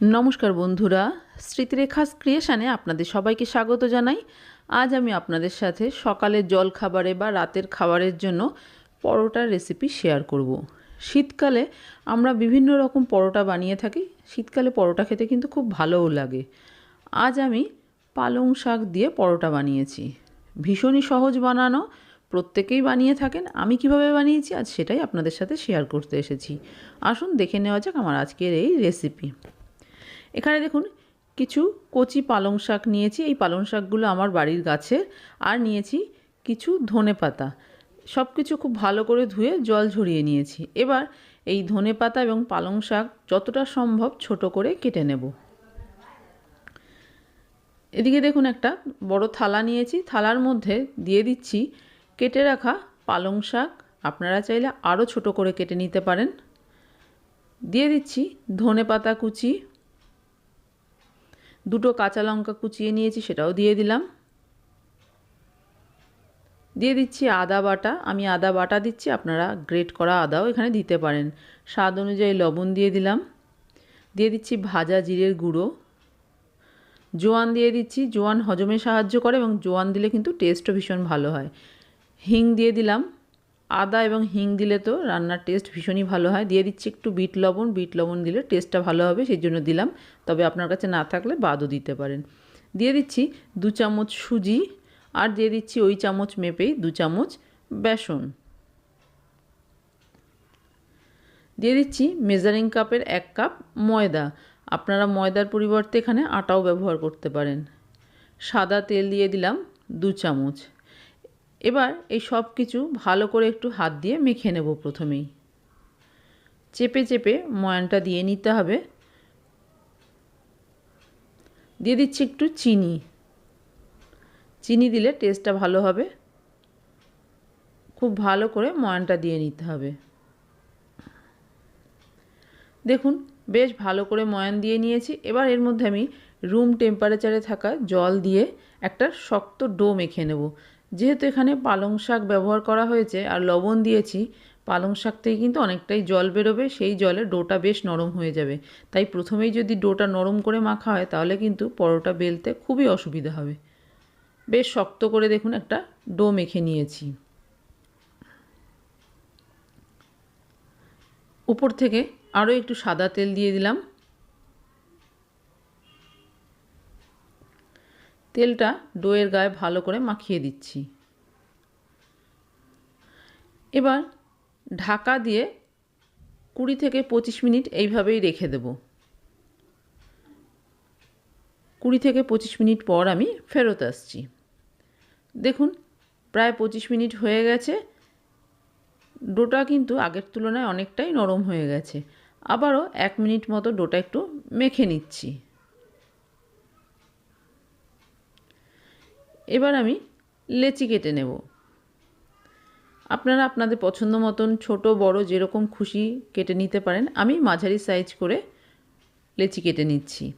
নমস্কার বন্ধুরা, স্মৃতিরেখাস ক্রিয়েশানে আপনাদের সবাইকে স্বাগত জানাই। আজ আমি আপনাদের সাথে সকালের জল খাবারে বা রাতের খাবারের জন্য পরোটার রেসিপি শেয়ার করব। শীতকালে আমরা বিভিন্ন রকম পরোটা বানিয়ে থাকি। শীতকালে পরোটা খেতে কিন্তু খুব ভালোও লাগে। আজ আমি পালং শাক দিয়ে পরোটা বানিয়েছি। ভীষণই সহজ বানানো, প্রত্যেকেই বানিয়ে থাকেন। আমি কীভাবে বানিয়েছি, আজ সেটাই আপনাদের সাথে শেয়ার করতে এসেছি। আসুন দেখে নেওয়া যাক আমার আজকের এই রেসিপি এখানে দেখুন, কিছু কচি পালং শাক নিয়েছি। এই পালং শাকগুলো আমার বাড়ির গাছের আর নিয়েছি কিছু ধনে পাতা। সব কিছু খুব ভালো করে ধুয়ে জল ঝরিয়ে নিয়েছি। এবার এই ধনে পাতা এবং পালং শাক যতটা সম্ভব ছোট করে কেটে নেব। এদিকে দেখুন একটা বড় থালা নিয়েছি। থালার মধ্যে দিয়ে দিচ্ছি কেটে রাখা পালং শাক। আপনারা চাইলে আরও ছোট করে কেটে নিতে পারেন। দিয়ে দিচ্ছি ধনে পাতা কুচি। দুটো কাঁচা লঙ্কা কুচিয়ে নিয়েছি, সেটাও দিয়ে দিলাম। দিয়ে দিচ্ছি আদা বাটা। আমি আদা বাটা দিচ্ছি, আপনারা গ্রেট করা আদাও এখানে দিতে পারেন। স্বাদ অনুযায়ী লবণ দিয়ে দিলাম। দিয়ে দিচ্ছি ভাজা জিরের গুঁড়ো। জোয়ান দিয়ে দিচ্ছি, জোয়ান হজমে সাহায্য করে এবং জোয়ান দিলে কিন্তু টেস্টও ভীষণ ভালো হয়। হিং দিয়ে দিলাম। আদা এবং হিং দিলে তো রান্নার টেস্ট ভীষণই ভালো হয়। দিয়ে দিচ্ছি একটু বিট লবণ। বিট লবণ দিলে টেস্টটা ভালো হবে, সেই জন্য দিলাম। তবে আপনার কাছে না থাকলে বাদও দিতে পারেন। দিয়ে দিচ্ছি দু চামচ সুজি আর দিয়ে দিচ্ছি ওই চামচ মেপেই দু চামচ বেসন। দিয়ে দিচ্ছি মেজারিং কাপের এক কাপ ময়দা। আপনারা ময়দার পরিবর্তে এখানে আটাও ব্যবহার করতে পারেন। সাদা তেল দিয়ে দিলাম দু চামচ। এবার এই সব কিছু ভালো করে একটু হাত দিয়ে মেখে নেব প্রথমেই। চেপে চেপে ময়ানটা দিয়ে নিতে হবে। দিয়ে দিচ্ছি একটু চিনি। চিনি দিলে টেস্টটা ভালো হবে। খুব ভালো করে ময়ানটা দিয়ে নিতে হবে। দেখুন, বেশ ভালো করে ময়ান দিয়ে নিয়েছি। এবার এর মধ্যে আমি রুম টেম্পারেচারে থাকা জল দিয়ে একটা শক্ত ডো মেখে নেব। যেহেতু এখানে পালং শাক ব্যবহার করা হয়েছে আর লবণ দিয়েছি, পালং শাক থেকে কিন্তু অনেকটাই জল বেরোবে, সেই জলে ডোটা বেশ নরম হয়ে যাবে। তাই প্রথমেই যদি ডোটা নরম করে মাখা হয়, তাহলে কিন্তু পরোটা বেলতে খুবই অসুবিধা হবে। বেশ শক্ত করে দেখুন, একটা ডো মেখে নিয়েছি। উপর থেকে আরও একটু সাদা তেল দিয়ে দিলাম। তেলটা ডোয়ের গায়ে ভালো করে মাখিয়ে দিচ্ছি। এবার ঢাকা দিয়ে কুড়ি থেকে পঁচিশ মিনিট এইভাবেই রেখে দেব। কুড়ি থেকে পঁচিশ মিনিট পর আমি ফেরত আসছি। দেখুন, প্রায় পঁচিশ মিনিট হয়ে গেছে। ডোটা কিন্তু আগের তুলনায় অনেকটাই নরম হয়ে গেছে। আবারও এক মিনিট মতো ডোটা একটু মেখে নিচ্ছি। এবার আমি লেচি কেটে নেব। আপনারা আপনাদের পছন্দ মতন ছোট, বড় যেরকম খুশি কেটে নিতে পারেন। আমি মাঝারি সাইজ করে লেচি কেটে নিচ্ছি।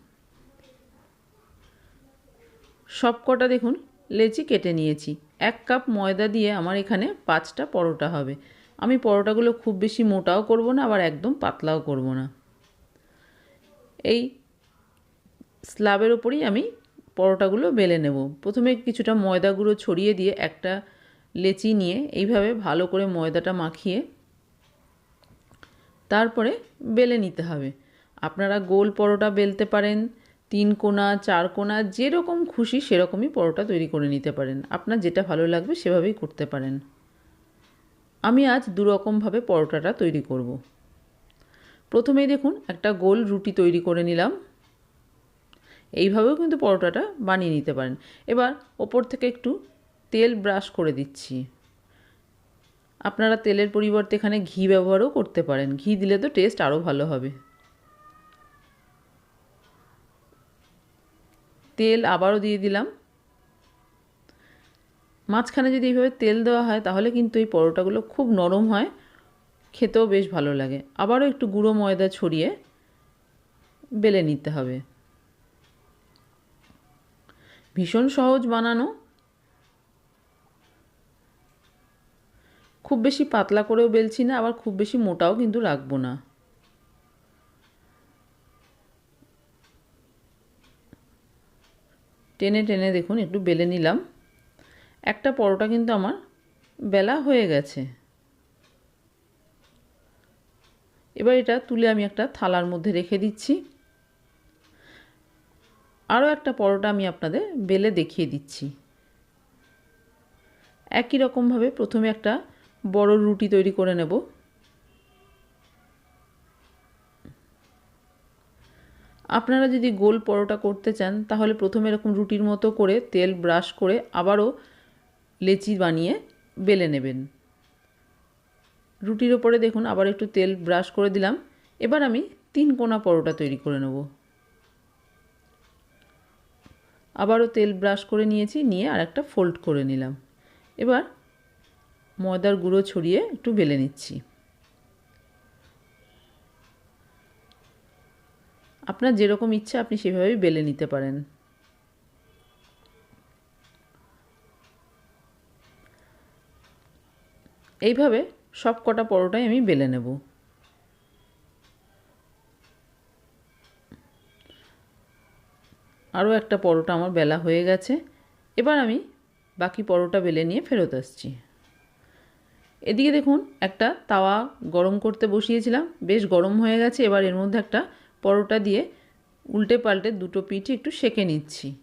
সব কটা দেখুন, লেচি কেটে নিয়েছি। এক কাপ ময়দা দিয়ে আমার এখানে পাঁচটা পরোটা হবে। আমি পরোটাগুলো খুব বেশি মোটাও করব না, আবার একদম পাতলাও করব না। এই স্ল্যাবের ওপরেই আমি পরোটাগুলো বেলে নেব। প্রথমে কিছুটা ময়দা গুঁড়ো ছড়িয়ে দিয়ে একটা লেচি নিয়ে এইভাবে ভালো করে ময়দাটা মাখিয়ে তারপরে বেলে নিতে হবে। আপনারা গোল পরোটা বেলতে পারেন, তিন কোনা, চার কোনা, যেরকম খুশি সেরকমই পরোটা তৈরি করে নিতে পারেন। আপনার যেটা ভালো লাগবে সেভাবেই করতে পারেন। আমি আজ দুরকমভাবে পরোটাটা তৈরি করব। প্রথমেই দেখুন, একটা গোল রুটি তৈরি করে নিলাম। এইভাবেও কিন্তু পরোটাটা বানিয়ে নিতে পারেন। এবার ওপর থেকে একটু তেল ব্রাশ করে দিচ্ছি। আপনারা তেলের পরিবর্তে এখানে ঘি ব্যবহারও করতে পারেন। ঘি দিলে তো টেস্ট আরও ভালো হবে। তেল আবারও দিয়ে দিলাম। মাঝখানে যদি এইভাবে তেল দেওয়া হয়, তাহলে কিন্তু এই পরোটাগুলো খুব নরম হয়। খেতেও বেশ ভালো লাগে। আবারও একটু গুঁড়ো ময়দা ছড়িয়ে বেলে নিতে হবে। ভীষণ সহজ বানানো। খুব বেশি পাতলা করেও বেলছি না, আবার খুব বেশি মোটাও কিন্তু রাখব না। টেনে টেনে দেখুন, একটু বেলে নিলাম। একটা পরোটা কিন্তু আমার বেলা হয়ে গেছে। এবার এটা তুলে আমি একটা থালার মধ্যে রেখে দিচ্ছি। আরও একটা পরোটা আমি আপনাদের বেলে দেখিয়ে দিচ্ছি। একই রকমভাবে প্রথমে একটা বড় রুটি তৈরি করে নেব। আপনারা যদি গোল পরোটা করতে চান, তাহলে প্রথমে এরকম রুটির মতো করে তেল ব্রাশ করে আবারও লেচি বানিয়ে বেলে নেবেন। রুটির ওপরে দেখুন, আবার একটু তেল ব্রাশ করে দিলাম। এবার আমি তিন কোনা পরোটা তৈরি করে নেব। আবারও তেল ব্রাশ করে নিয়েছি, নিয়ে আর একটা ফোল্ড করে নিলাম। এবার ময়দার গুঁড়ো ছড়িয়ে একটু বেলে নিচ্ছি। আপনার যেরকম ইচ্ছা আপনি সেভাবেই বেলে নিতে পারেন। এইভাবে সব কটা পরোটাই আমি বেলে নেব। আরও একটা পরোটা আমার বেলা হয়ে গেছে। এবার আমি বাকি পরোটা বেলে নিয়ে ফেরত আসছি। এদিকে দেখুন, একটা তাওয়া গরম করতে বসিয়েছিলাম। বেশ গরম হয়ে গেছে, এবার এর মধ্যে একটা পরোটা দিয়ে উল্টে পাল্টে দুটো পিঠই একটু সেকে নিচ্ছি।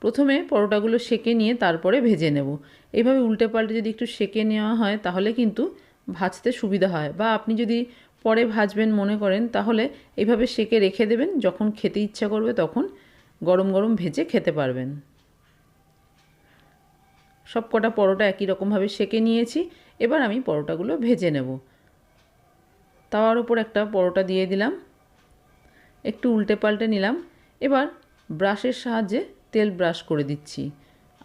প্রথমে পরোটাগুলো সেকে নিয়ে তারপরে ভেজে নেব। এইভাবে উল্টে পাল্টে যদি একটু সেকে নেওয়া হয়, তাহলে কিন্তু ভাজতে সুবিধা হয়। বা আপনি যদি পরে ভাজবেন মনে করেন, তাহলে এইভাবে সেকে রেখে দেবেন। যখন খেতে ইচ্ছা করবে তখন গরম গরম ভেজে খেতে পারবেন। সব কটা পরোটা একই রকমভাবে সেকে নিয়েছি, এবার আমি পরোটাগুলো ভেজে নেব। তাওয়ার ওপর একটা পরোটা দিয়ে দিলাম, একটু উল্টে পাল্টে নিলাম, এবার ব্রাশের সাহায্যে তেল ব্রাশ করে দিচ্ছি।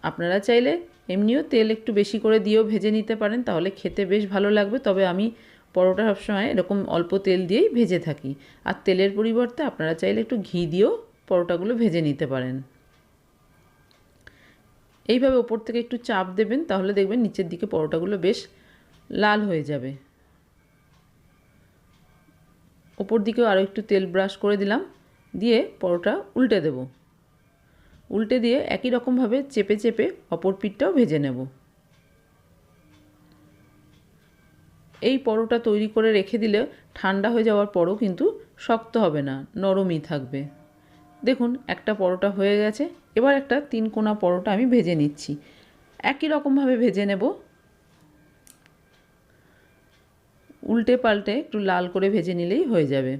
আপনারা চাইলে এমনিও তেল একটু বেশি করে দিয়েও ভেজে নিতে পারেন, তাহলে খেতে বেশ ভালো লাগবে। তবে আমি পরোটা সবসময় এরকম অল্প তেল দিয়েই ভেজে থাকি। আর তেলের পরিবর্তে আপনারা চাইলে একটু ঘি দিয়েও পরোটাগুলো ভেজে নিতে পারেন। এইভাবে ওপর থেকে একটু চাপ দেবেন, তাহলে দেখবেন নিচের দিকে পরোটাগুলো বেশ লাল হয়ে যাবে। ওপর দিকেও আরও একটু তেল ব্রাশ করে দিলাম, দিয়ে পরোটা উল্টে দেব। উল্টে দিয়ে একই রকমভাবে চেপে চেপে অপর পিঠটাও ভেজে নেব। এই পরোটা তৈরি করে রেখে দিলে ঠান্ডা হয়ে যাওয়ার পরও কিন্তু শক্ত হবে না, নরমই থাকবে। দেখুন, একটা পরোটা হয়ে গেছে। এবার একটা তিন কোনা পরোটা আমি ভেজে নিচ্ছি। একই রকমভাবে ভেজে নেব। উল্টে পাল্টে একটু লাল করে ভেজে নিলেই হয়ে যাবে।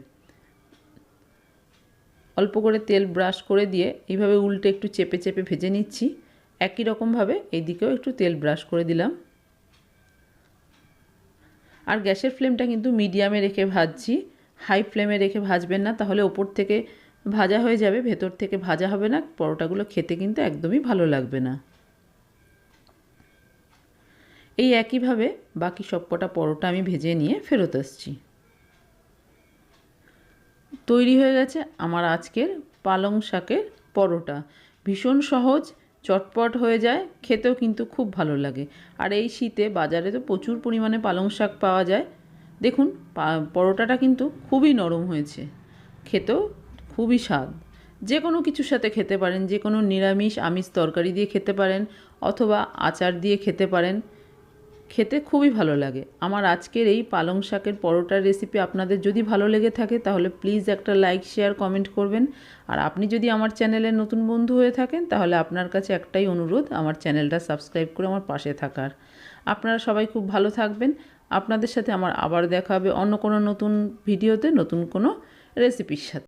অল্প করে তেল ব্রাশ করে দিয়ে এইভাবে উল্টে একটু চেপে চেপে ভেজে নিচ্ছি। একই রকমভাবে এই দিকেও একটু তেল ব্রাশ করে দিলাম। আর গ্যাসের ফ্লেমটা কিন্তু মিডিয়ামে রেখে ভাজছি। হাই ফ্লেমে রেখে ভাজবেন না, তাহলে ওপর থেকে ভাজা হয়ে যাবে, ভেতর থেকে ভাজা হবে না, পরোটাগুলো খেতে কিন্তু একদমই ভালো লাগবে না। এই একইভাবে বাকি সবকটা পরোটা আমি ভেজে নিয়ে ফেরত আসছি। তৈরি হয়ে গেছে আমার আজকের পালং শাকের পরোটা। ভীষণ সহজ, চটপট হয়ে যায়, খেতেও কিন্তু খুব ভালো লাগে। আর এই শীতে বাজারে তো প্রচুর পরিমাণে পালং শাক পাওয়া যায়। দেখুন পরোটাটা কিন্তু খুবই নরম হয়েছে। খেতেও খুবই স্বাদ। যে কোনো কিছুর সাথে খেতে পারেন যে কোনো নিরামিষ আমিষ তরকারি দিয়ে খেতে পারেন অথবা আচার দিয়ে খেতে পারেন, খেতে খুবই ভালো লাগে। আমার আজকের এই পালং শাকের পরোটার রেসিপি আপনাদের যদি ভালো লেগে থাকে, তাহলে প্লিজ একটা লাইক শেয়ার কমেন্ট করবেন। আর আপনি যদি আমার চ্যানেলের নতুন বন্ধু হয়ে থাকেন, তাহলে আপনার কাছে একটাই অনুরোধ, আমার চ্যানেলটা সাবস্ক্রাইব করে আমার পাশে থাকার। আপনারা সবাই খুব ভালো থাকবেন। আপনাদের সাথে আমার আবার দেখা হবে অন্য কোনো নতুন ভিডিওতে নতুন কোনো রেসিপির সাথে।